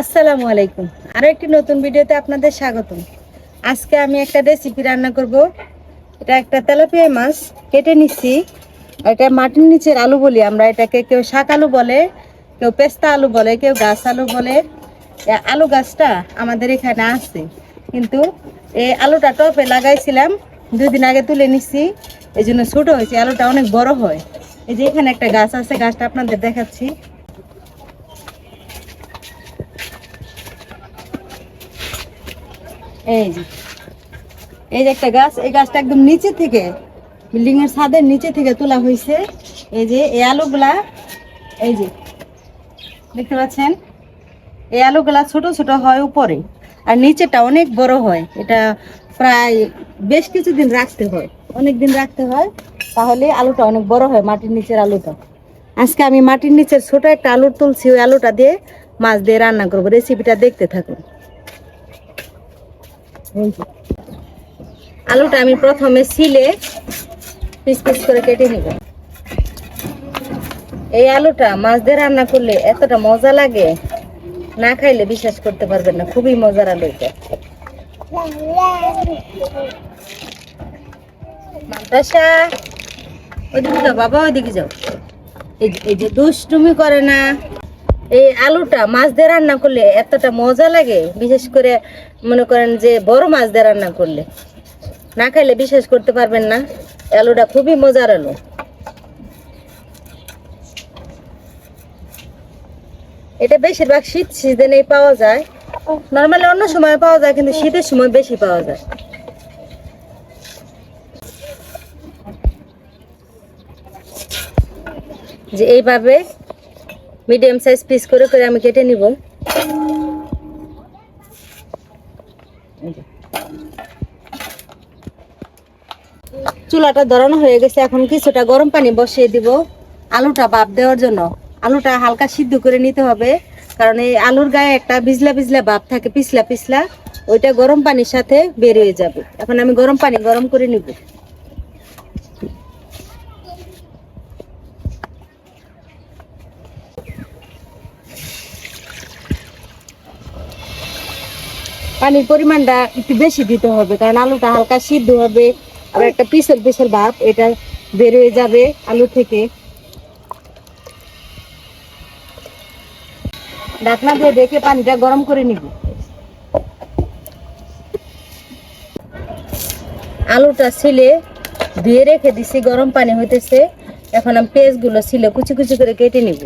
আসসালামু আলাইকুম। আরও একটি নতুন ভিডিওতে আপনাদের স্বাগতম। আজকে আমি একটা রেসিপি রান্না করব। এটা একটা তেলাপিয়া মাছ, কেটে নিচ্ছি। এটা মাটির নিচের আলু বলি, আমরা এটাকে কেউ শাক আলু বলে, কেউ পেস্তা আলু বলে, কেউ গাছ আলু বলে। আলু গাছটা আমাদের এখানে আছে। কিন্তু এই আলুটা টপে লাগাইছিলাম, দুই দিন আগে তুলে নিচ্ছি এই জন্য ছোটো হয়েছে, আলুটা অনেক বড় হয়। এই যে এখানে একটা গাছ আছে, গাছটা আপনাদের দেখাচ্ছি। এই যে। এই যে একটা গাছ, এই গাছটা একদম নিচে থেকে, বিল্ডিং এর ছাদের নিচে থেকে তোলা হয়েছে। এই যে, এই আলুগুলা, এই যে, দেখতে পাচ্ছেন? এই আলুগুলা ছোট ছোট হয় উপরে, আর নিচেটা অনেক বড় হয়। এটা প্রায় বেশ কিছুদিন রাখতে হয়। অনেক দিন রাখতে হয়, তাহলে আলুটা অনেক বড় হয়, মাটির নিচের আলুটা। আজকে আমি মাটির নিচের ছোট একটা আলুর তুলছি, ওই আলুটা দিয়ে মাছ দিয়ে রান্না করব। রেসিপিটা দেখতে থাকুন। আলুটা আমি প্রথমে ছিলে পিস পিস করে কেটে নিব। এই আলুটা মাছ দিয়ে রান্না করলে এতটা মজা লাগে, না খাইলে বিশ্বাস করতে পারবেন না, খুবই মজার আলু এটা। বাবা, ওইদিকে যাও। এই যে দুষ্টুমি করে না, এই আলুটা মাছ দিয়ে রান্না করলে এতটা মজা লাগে, বিশেষ করে মনে করেন যে বড় মাছ দিয়ে রান্না করলে। না খাইলে বিশ্বাস করতে পারবেন না আলুটা খুবই মজার আলু এটা বেশিরভাগ শীত সিজনেই পাওয়া যায়। নর্মালি অন্য সময় পাওয়া যায়, কিন্তু শীতের সময় বেশি পাওয়া যায়। যে এইভাবে মিডিয়াম সাইজ পিস করে করে আমি কেটে নিব। চুলাটা ধরানো হয়ে গেছে, এখন কিছুটা গরম পানি বসিয়ে দিব আলুটা বাপ দেওয়ার জন্য। আলুটা হালকা সিদ্ধ করে নিতে হবে, কারণ এই আলুর গায়ে একটা বিজলা বিজলা ভাব থাকে, পিছলা পিছলা, ওইটা গরম পানির সাথে বেরিয়ে যাবে। এখন আমি গরম পানি গরম করে নিব। পানির পরিমাণটা একটু বেশি দিতে হবে, কারণ আলুটা হালকা সিদ্ধ হবে, আর একটা পিসেল পিসেল ভাব, এটা বের হয়ে যাবে আলু থেকে। ঢাকনা দিয়ে দেখে পানিটা গরম করে নিব। আলুটা ছিলে ধুয়ে রেখে দিছি, গরম পানি হইতেছে। এখন আমি পেঁয়াজগুলো ছিল কুচি কুচি করে কেটে নিব।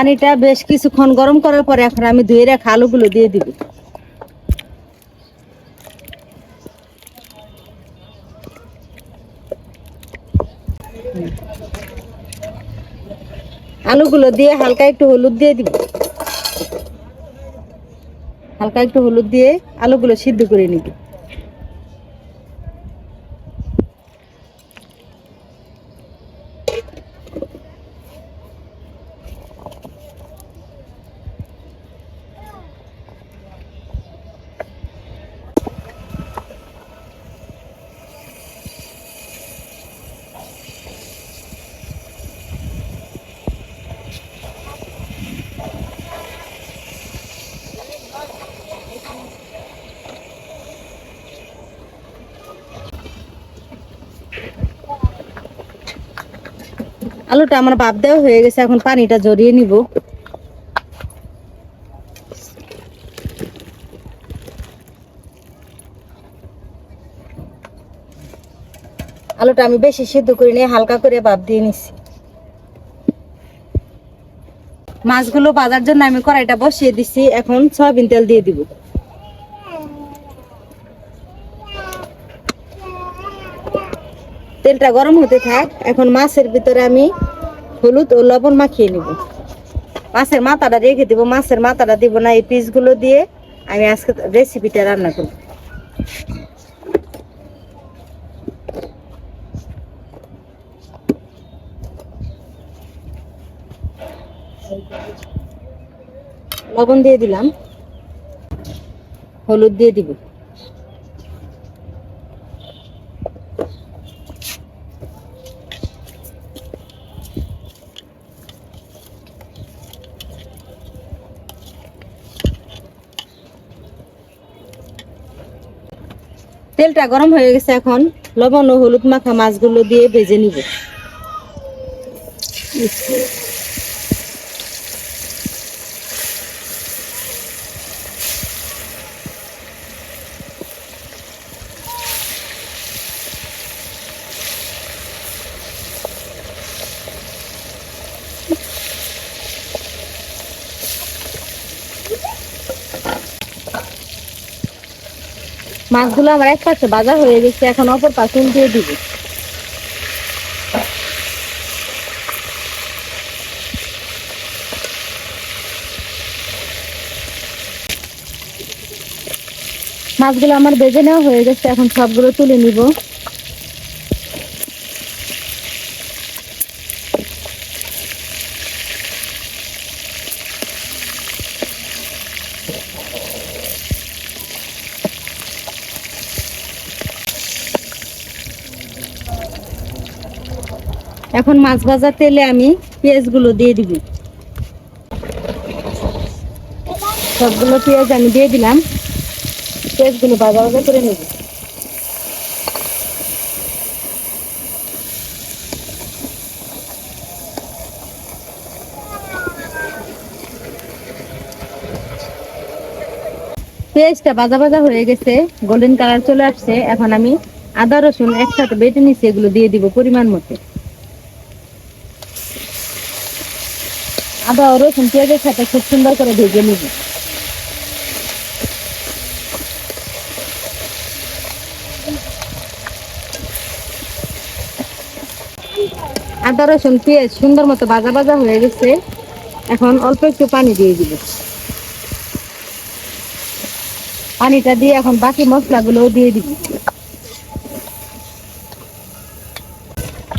পানিটা বেশ কিছুক্ষণ গরম করার পরে এখন আমি ধুয়ে রাখা আলুগুলো দিয়ে দিব। আলুগুলো দিয়ে হালকা একটু হলুদ দিয়ে দিব। হালকা একটু হলুদ দিয়ে আলুগুলো সিদ্ধ করে নিব। আলুটা আমার বাপ দেওয়া হয়ে গেছে, এখন পানিটা জড়িয়ে নিব। আলুটা আমি বেশি সিদ্ধ করে নিয়ে হালকা করে বাপ দিয়ে নিচ্ছি মাছগুলো বাজার জন্য আমি কড়াইটা বসিয়ে দিচ্ছি এখন সয়াবিন তেল দিয়ে দিব। তেলটা গরম হতে থাক, এখন মাছের ভিতরে আমি হলুদ ও লবণ মাখিয়ে নিব। মাছের মাথাটা রেখে দিব, মাছের মাথাটা দিব না, এই পিসগুলো দিয়ে আমি আজকে রেসিপিটা রান্না করব। লবণ দিয়ে দিলাম, হলুদ দিয়ে দিব। তেলটা গরম হয়ে গেছে এখন। লবণ ও হলুদ মাখা মাছগুলো দিয়ে ভেজে নিব। মাছগুলো আমার এক পাশে বাজার হয়ে গেছে, এখন অপর পাশে দিয়ে দিব। মাছগুলো আমার বেজে নেওয়া হয়ে গেছে, এখন সবগুলো তুলে নিব। এখন মাছ ভাজা তেলে আমি পেঁয়াজগুলো দিয়ে দিব। সবগুলো পেঁয়াজ আমি দিয়ে দিলাম। পেঁয়াজগুলো ভাজা ভাজা করে নেব। পেঁয়াজটা ভাজা ভাজা হয়ে গেছে গোল্ডেন কালার চলে আসছে। এখন আমি আদা রসুন একসাথে বেটে নিচ্ছি, এগুলো দিয়ে দিব পরিমাণ মতো। আদা রসুন পেঁয়াজের সাথে খুব সুন্দর করে ভেজে নিব। আদা, রসুন, পেঁয়াজ সুন্দর মতো ভাজা ভাজা হয়ে গেছে। এখন অল্প একটু পানি দিয়ে দিব। পানিটা দিয়ে এখন বাকি মশলাগুলোও দিয়ে দিব।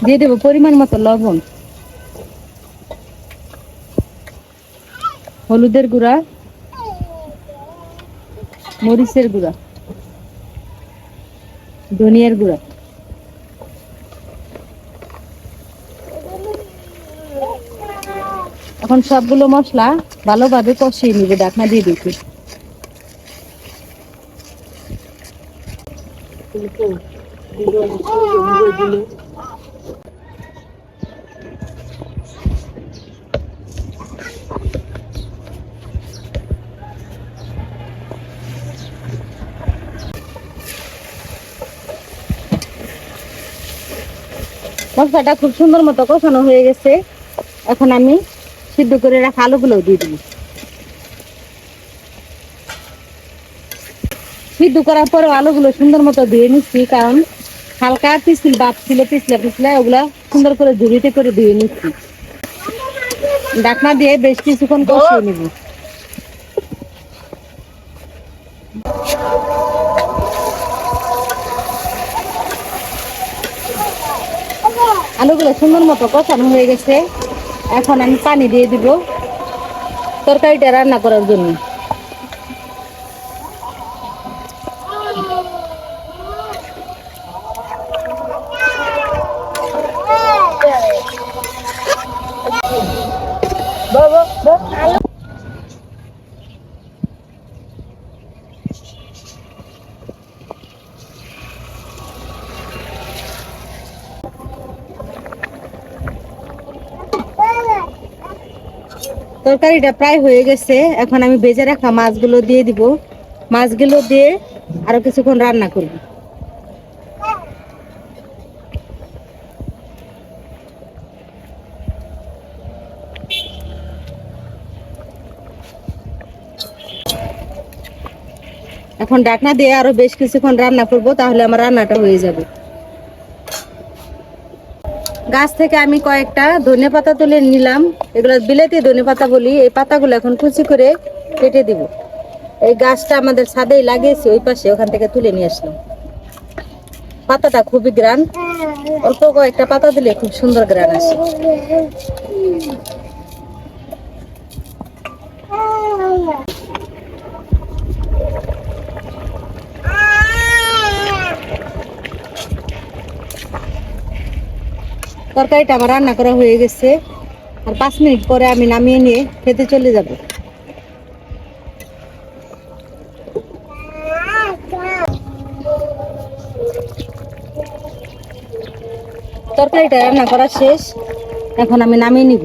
দিয়ে দেবো পরিমাণ মতো লবণ। হলুদের গুঁড়া, মরিচের গুঁড়া, ধনিয়ার গুঁড়া। এখন সবগুলো মশলা ভালোভাবে কষিয়ে নিবে ডাকনা দিয়ে দিচ্ছি। মশলাটা খুব সুন্দর মতো কষানো হয়ে গেছে। এখন আমি সিদ্ধ করে রাখা আলুগুলো দিয়ে দিই সিদ্ধ করার পরে আলুগুলো সুন্দর মতো ধুয়ে নিচ্ছি, কারণ হালকা পিছল বাপ ছিল পিছলে পিছলে ওগুলা সুন্দর করে ধুরিতে করে ধুয়ে নিচ্ছি। ডাকনা দিয়ে বেশ কিছুক্ষণ কষিয়ে নিব। আলুগুলো সুন্দর মতো কষানো হয়ে গেছে। এখন আমি পানি দিয়ে দিব। তরকারিটা রান্না করার জন্য। তরকারিটা প্রায় হয়ে গেছে। এখন আমি ভেজে রাখা মাছগুলো দিয়ে দিব। মাছগুলো দিয়ে আরও কিছুক্ষণ রান্না করব। এখন ডাকনা দিয়ে আরও বেশ কিছুক্ষণ রান্না করব, তাহলে আমার রান্নাটা হয়ে যাবে। গাছ থেকে আমি কয়েকটা ধনে পাতা তুলে নিলাম। এগুলো বিলেতি ধনে পাতা বলি, এই পাতাগুলো এখন কুচি করে কেটে দিব। এই গাছটা আমাদের ছাদেই লাগিয়েছি, ওই পাশে ওখান থেকে তুলে নিয়ে আসলাম। পাতাটা খুবই গ্রান, অল্প কয়েকটা পাতা দিলে খুব সুন্দর গ্রান আসে। তরকারিটা আমার রান্না করা হয়ে গেছে। আর পাঁচ মিনিট পরে আমি নামিয়ে নিয়ে খেতে চলে যাব। তরকারিটা রান্না করা শেষ। এখন আমি নামিয়ে নিব।